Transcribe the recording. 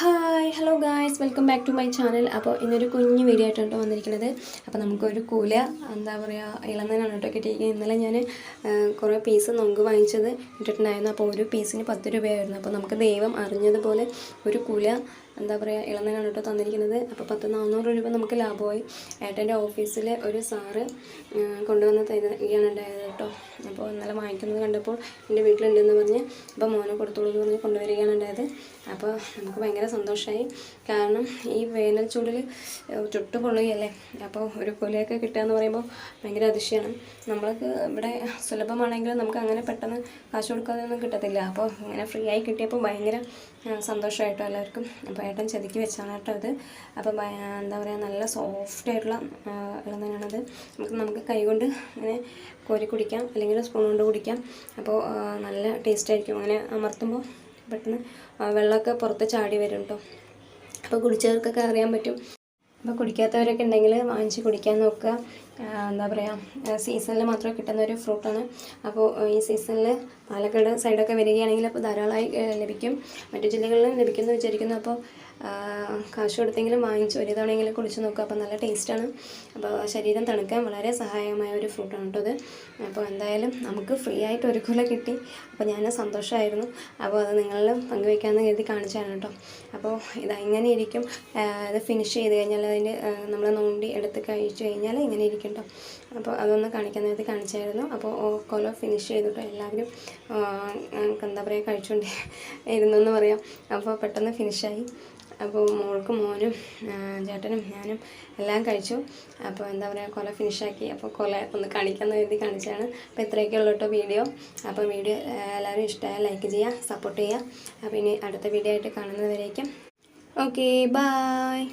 Hi. Hi hello guys welcome back to my channel അപ്പോൾ ഇന്നൊരു കുഞ്ഞ് വീഡിയോ ആയിട്ടാണ് വന്നിരിക്കുന്നത്. അപ്പോൾ നമുക്കൊരു കൂല എന്താ പറയുക ഇളന്നതിനാണ് കേട്ടോ കിട്ടിയിരിക്കുന്നത്. ഇന്നലെ ഞാൻ കുറേ പീസ് നമുക്ക് വാങ്ങിച്ചത് ഇട്ടിട്ടുണ്ടായിരുന്നു. അപ്പോൾ ഒരു പീസിന് പത്ത് രൂപയായിരുന്നു. അപ്പോൾ നമുക്ക് ദൈവം അറിഞ്ഞതുപോലെ ഒരു കൂല എന്താ പറയുക ഇളന്നതിനാണ് കേട്ടോ തന്നിരിക്കുന്നത്. അപ്പോൾ പത്ത് നാനൂറ് രൂപ നമുക്ക് ലാഭമായി. ഏട്ടന്റെ ഓഫീസിൽ ഒരു സാറ് കൊണ്ടുവന്ന് തരികയാണ് ഉണ്ടായത് കേട്ടോ. അപ്പോൾ ഇന്നലെ വാങ്ങിക്കുന്നത് കണ്ടപ്പോൾ എന്റെ വീട്ടിലുണ്ടെന്ന് പറഞ്ഞ് അപ്പോൾ മോനെ കൊടുത്തോളൂ എന്ന് പറഞ്ഞ് കൊണ്ടുവരികയാണ് ഉണ്ടായത്. അപ്പോൾ നമുക്ക് ഭയങ്കര സന്തോഷമായി കാരണം ഈ വേനൽ ചൂടിൽ ചുട്ട് പൊള്ളുകയല്ലേ? അപ്പോൾ ഒരു കൊലയൊക്കെ കിട്ടുക എന്ന് പറയുമ്പോൾ ഭയങ്കര അതിശയമാണ്. നമ്മൾക്ക് ഇവിടെ സുലഭമാണെങ്കിലും നമുക്ക് അങ്ങനെ പെട്ടെന്ന് കാശ് കൊടുക്കാതെ ഒന്നും കിട്ടത്തില്ല. അപ്പോൾ ഇങ്ങനെ ഫ്രീ ആയി കിട്ടിയപ്പോൾ ഭയങ്കര സന്തോഷമായിട്ടോ എല്ലാവർക്കും. അപ്പോൾ ഏട്ടൻ ചെതുക്കി വെച്ചാണ് കേട്ടോ ഇത്. അപ്പോൾ എന്താ പറയുക നല്ല സോഫ്റ്റ് ആയിട്ടുള്ള തന്നെയാണത് നമുക്ക് നമുക്ക് കൈകൊണ്ട് ഇങ്ങനെ കോരി കുടിക്കാം. അല്ലെങ്കിൽ സ്പൂൺ കൊണ്ട് കുടിക്കാം. അപ്പോൾ നല്ല ടേസ്റ്റ് ആയിരിക്കും. അങ്ങനെ അമർത്തുമ്പോൾ പെട്ടെന്ന് വെള്ളമൊക്കെ പുറത്ത് ചാടി വരും കേട്ടോ അപ്പോൾ കുടിച്ചവർക്കൊക്കെ അറിയാൻ പറ്റും. അപ്പോൾ കുടിക്കാത്തവരൊക്കെ ഉണ്ടെങ്കിൽ വാങ്ങിച്ച് കുടിക്കാൻ നോക്കുക. എന്താ പറയുക സീസണിൽ മാത്രമേ കിട്ടുന്ന ഒരു ഫ്രൂട്ടാണ് അപ്പോൾ ഈ സീസണിൽ പാലക്കാട് സൈഡൊക്കെ വരികയാണെങ്കിൽ അപ്പോൾ ധാരാളമായി ലഭിക്കും. മറ്റു ജില്ലകളിലും ലഭിക്കുമെന്ന് വിചാരിക്കുന്നു. അപ്പോൾ കാശ് കൊടുത്തെങ്കിലും വാങ്ങിച്ച് ഒരു തവണയെങ്കിലും കുടിച്ച് നോക്കുക. അപ്പോൾ നല്ല ടേസ്റ്റാണ്. അപ്പോൾ ശരീരം തണുക്കാൻ വളരെ സഹായകമായ ഒരു ഫ്രൂട്ടാണ് കേട്ടോ അത്. അപ്പോൾ എന്തായാലും നമുക്ക് ഫ്രീ ആയിട്ട് ഒരു കുല കിട്ടി. അപ്പോൾ ഞാൻ സന്തോഷമായിരുന്നു. അപ്പോൾ അത് നിങ്ങളിലും പങ്കുവയ്ക്കാമെന്ന് കരുതി കാണിച്ചാണ് കേട്ടോ. അപ്പോൾ ഇത് ഇങ്ങനെ ഇരിക്കും. ഇത് ഫിനിഷ് ചെയ്ത് കഴിഞ്ഞാൽ അതിന്റെ നമ്മൾ നോണ്ടി എടുത്ത് കഴിച്ചു കഴിഞ്ഞാൽ ഇങ്ങനെ ഇരിക്കും കേട്ടോ. അപ്പോൾ അതൊന്ന് കാണിക്കാൻ നേരത്തെ കാണിച്ചായിരുന്നു. അപ്പോൾ കൊല ഫിനിഷ് ചെയ്തിട്ട് എല്ലാവരും. എന്താ പറയുക കഴിച്ചുകൊണ്ട് ഇരുന്നു എന്ന് പറയാം. അപ്പോൾ പെട്ടെന്ന് ഫിനിഷായി അപ്പോൾ മോൾക്കും മോനും ചേട്ടനും ഞാനും എല്ലാം കഴിച്ചു. അപ്പോൾ എന്താ പറയുക കൊല ഫിനിഷാക്കി. അപ്പോൾ കൊല ഒന്ന് കാണിക്കാമെന്ന് കരുതി കാണിച്ചാണ് അപ്പോൾ ഇത്രയൊക്കെ ഉള്ളൂ കേട്ടോ വീഡിയോ. അപ്പോൾ വീഡിയോ എല്ലാവരും ഇഷ്ടമായ ലൈക്ക് ചെയ്യുക സപ്പോർട്ട് ചെയ്യുക. അപ്പോൾ ഇനി അടുത്ത വീഡിയോ ആയിട്ട് കാണുന്നതുവരേക്കും. Okay bye